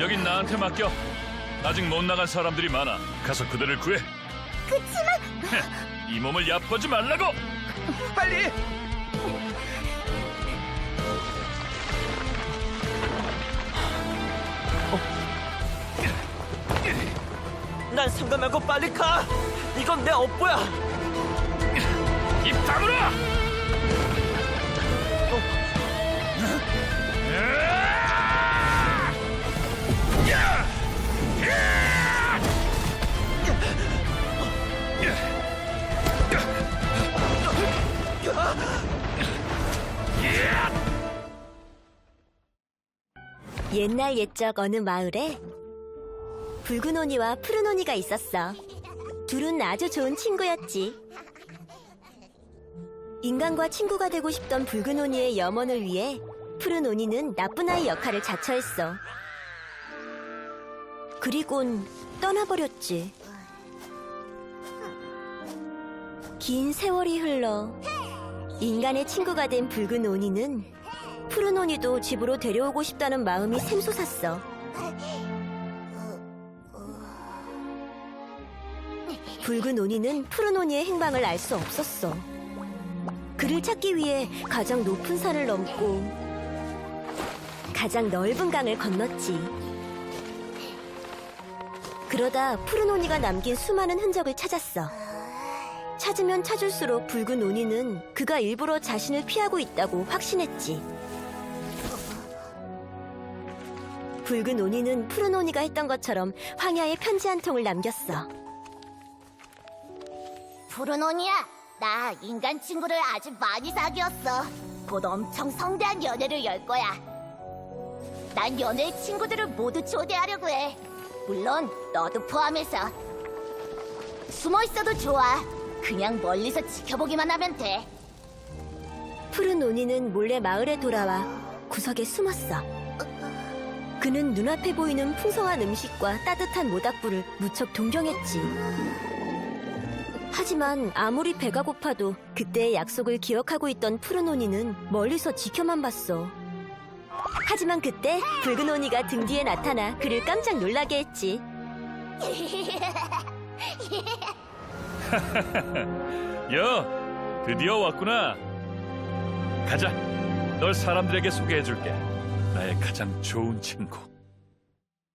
여긴 나한테 맡겨. 아직 못 나간 사람들이 많아. 가서 그들을 구해. 그치만 이 몸을 얕보지 말라고. 빨리. 난 상관 말고 빨리 가. 이건 내 업보야. 입 다물어! 옛날 옛적 어느 마을에 붉은 오니와 푸른 오니가 있었어. 둘은 아주 좋은 친구였지. 인간과 친구가 되고 싶던 붉은 오니의 염원을 위해 푸른 오니는 나쁜 아이 역할을 자처했어. 그리곤 떠나버렸지. 긴 세월이 흘러 인간의 친구가 된 붉은 오니는 푸른 오니도 집으로 데려오고 싶다는 마음이 샘솟았어. 붉은 오니는 푸른 오니의 행방을 알 수 없었어. 그를 찾기 위해 가장 높은 산을 넘고 가장 넓은 강을 건넜지. 그러다 푸른 오니가 남긴 수많은 흔적을 찾았어. 찾으면 찾을수록 붉은 오니는 그가 일부러 자신을 피하고 있다고 확신했지. 붉은 오니는 푸른 오니가 했던 것처럼 황야에 편지 한 통을 남겼어. 푸른 오니야, 나 인간 친구를 아주 많이 사귀었어. 곧 엄청 성대한 연애를 열 거야. 난 연애 친구들을 모두 초대하려고 해. 물론 너도 포함해서. 숨어 있어도 좋아. 그냥 멀리서 지켜보기만 하면 돼. 푸른 오니는 몰래 마을에 돌아와 구석에 숨었어. 그는 눈앞에 보이는 풍성한 음식과 따뜻한 모닥불을 무척 동경했지. 하지만 아무리 배가 고파도 그때의 약속을 기억하고 있던 푸른 오니는 멀리서 지켜만 봤어. 하지만 그때 붉은 오니가 등 뒤에 나타나 그를 깜짝 놀라게 했지. 여, 드디어 왔구나. 가자. 널 사람들에게 소개해줄게. 나의 가장 좋은 친구.